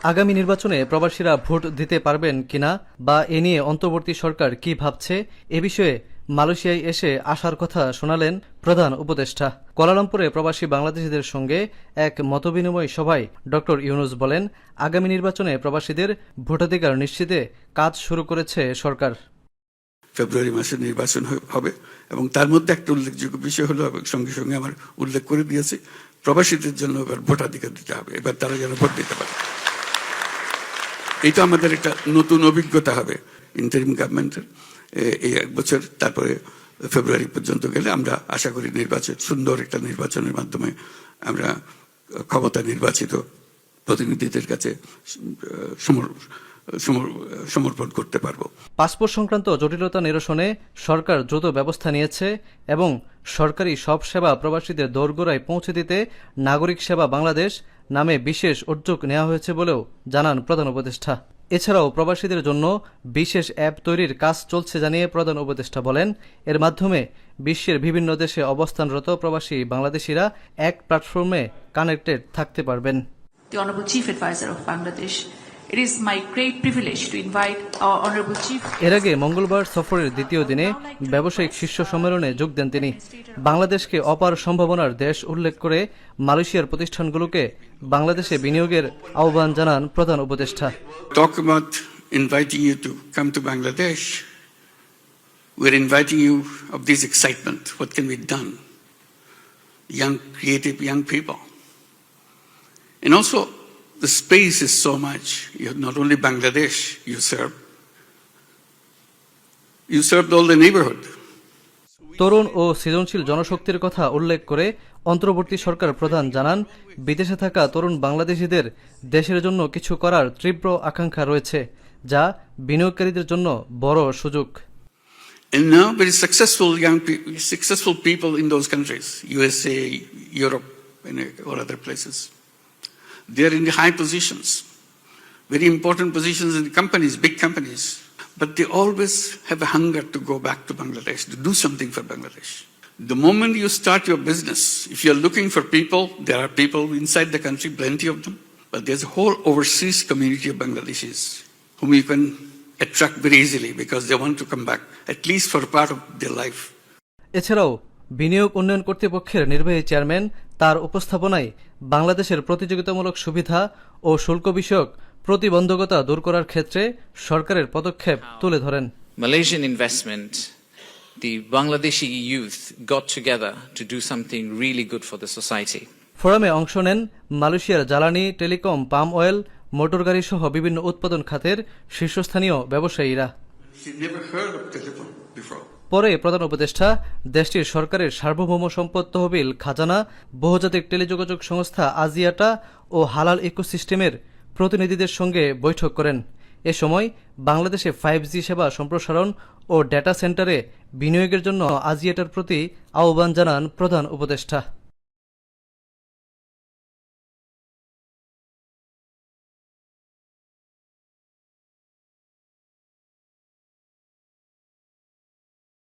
আগামী নির্বাচনে প্রবাসীরা ভোট দিতে পারবেন কিনা বা এ নিয়ে অন্তর্বর্তী সরকার কি ভাবছে, এ বিষয়ে মালয়েশিয়ায় এসে আসার কথা শোনালেন প্রধান উপদেষ্টা। কোয়ালালামপুরে প্রবাসী বাংলাদেশিদের সঙ্গে এক মতবিনিময় সভায় ড. ইউনুস বলেন, আগামী নির্বাচনে প্রবাসীদের ভোটাধিকার নিশ্চিতে কাজ শুরু করেছে সরকার। ফেব্রুয়ারি মাসে নির্বাচন হবে এবং তার মধ্যে একটা উল্লেখযোগ্য বিষয় হলো এবং সঙ্গে সঙ্গে আমার উল্লেখ করে দিয়েছে, প্রবাসীদের জন্য এবার ভোটাধিকার দিতে হবে। এবার তারা যেন ভোট দিতে পারে। এটা আমাদের একটা নতুন অভিজ্ঞতা হবে। ইন্টারিম গভর্নমেন্টের এই এক বছর, তারপরে ফেব্রুয়ারি পর্যন্ত গেলে আমরা আশা করি নির্বাচন, সুন্দর একটা নির্বাচনের মাধ্যমে আমরা ক্ষমতা নির্বাচিত প্রতিনিধিদের কাছে সমর- সমর- সমর্পণ করতে পারব। পাসপোর্ট সংক্রান্ত জটিলতা নিরসনে সরকার দ্রুত ব্যবস্থা নিয়েছে এবং সরকারি সব সেবা প্রবাসীদের দোরগোড়ায় পৌঁছে দিতে নাগরিক সেবা বাংলাদেশ নামে বিশেষ উদ্যোগ নেওয়া হয়েছে বলেও জানান প্রধান উপদেষ্টা এছাড়াও প্রবাসীদের জন্য বিশেষ অ্যাপ তৈরির কাজ চলছে জানিয়ে প্রধান উপদেষ্টা বলেন, এর মাধ্যমে বিশ্বের বিভিন্ন দেশে অবস্থানরত প্রবাসী বাংলাদেশিরা এক প্ল্যাটফর্মে কানেক্টেড থাকতে পারবেন the Honorable Chief Advisor of Bangladesh. এর আগে মঙ্গলবার সফরের দ্বিতীয় দিনে ব্যবসায়িক শীর্ষ সম্মেলনে যোগ দেন তিনি। বাংলাদেশকে অপার সম্ভাবনার দেশ উল্লেখ করে মালয়েশিয়ার প্রতিষ্ঠানগুলোকে বাংলাদেশে বিনিয়োগের আহ্বান জানান প্রধান উপদেষ্টা। And also, the space is so much. You have not only Bangladesh, you serve. You served all the neighborhood. তরুণ ও সৃজনশীল জনশক্তির কথা উল্লেখ করে অন্তর্বর্তী সরকার প্রধান জানান বিদেশে থাকা তরুণ বাংলাদেশিদের দেশের জন্য কিছু করার তীব্র আকাঙ্ক্ষা রয়েছে যা বিনিয়োগকারীদের জন্য বড় সুযোগ successful successful people in those countries Europe other places They're in the high positions, very important positions in the companies, big companies. But they always have a hunger to go back to Bangladesh, to do something for Bangladesh. The moment you start your business, if you're looking for people, there are people inside the country, plenty of them, but there's a whole overseas community of Bangladeshis whom you can attract very easily because they want to come back, at least for a part of their life. এছাড়াও বিনিয়োগ উন্নয়ন কর্তৃপক্ষের নির্বাহী chairman তার উপস্থাপনায় বাংলাদেশের প্রতিযোগিতামূলক সুবিধা ও শুল্ক বিষয়ক প্রতিবন্ধকতা দূর করার ক্ষেত্রে সরকারের পদক্ষেপ তুলে ধরেন। Malaysian investment, the Bangladeshi youth got together to do something really good for the society. ফোরামে অংশ নেন মালয়েশিয়ার জ্বালানি টেলিকম পাম অয়েল মোটরগাড়ি সহ বিভিন্ন উৎপাদন খাতের শীর্ষস্থানীয় ব্যবসায়ীরা। পরে প্রধান উপদেষ্টা দেশটির সরকারের সার্বভৌম সম্পদ তহবিল খাজানা, বহুজাতিক টেলিযোগাযোগ সংস্থা আজিয়াটা ও হালাল ইকোসিস্টেমের প্রতিনিধিদের সঙ্গে বৈঠক করেন। এ সময় বাংলাদেশে ফাইভ জি সেবা সম্প্রসারণ ও ডেটা সেন্টারে বিনিয়োগের জন্য আজিয়াটার প্রতি আহ্বান জানান প্রধান উপদেষ্টা।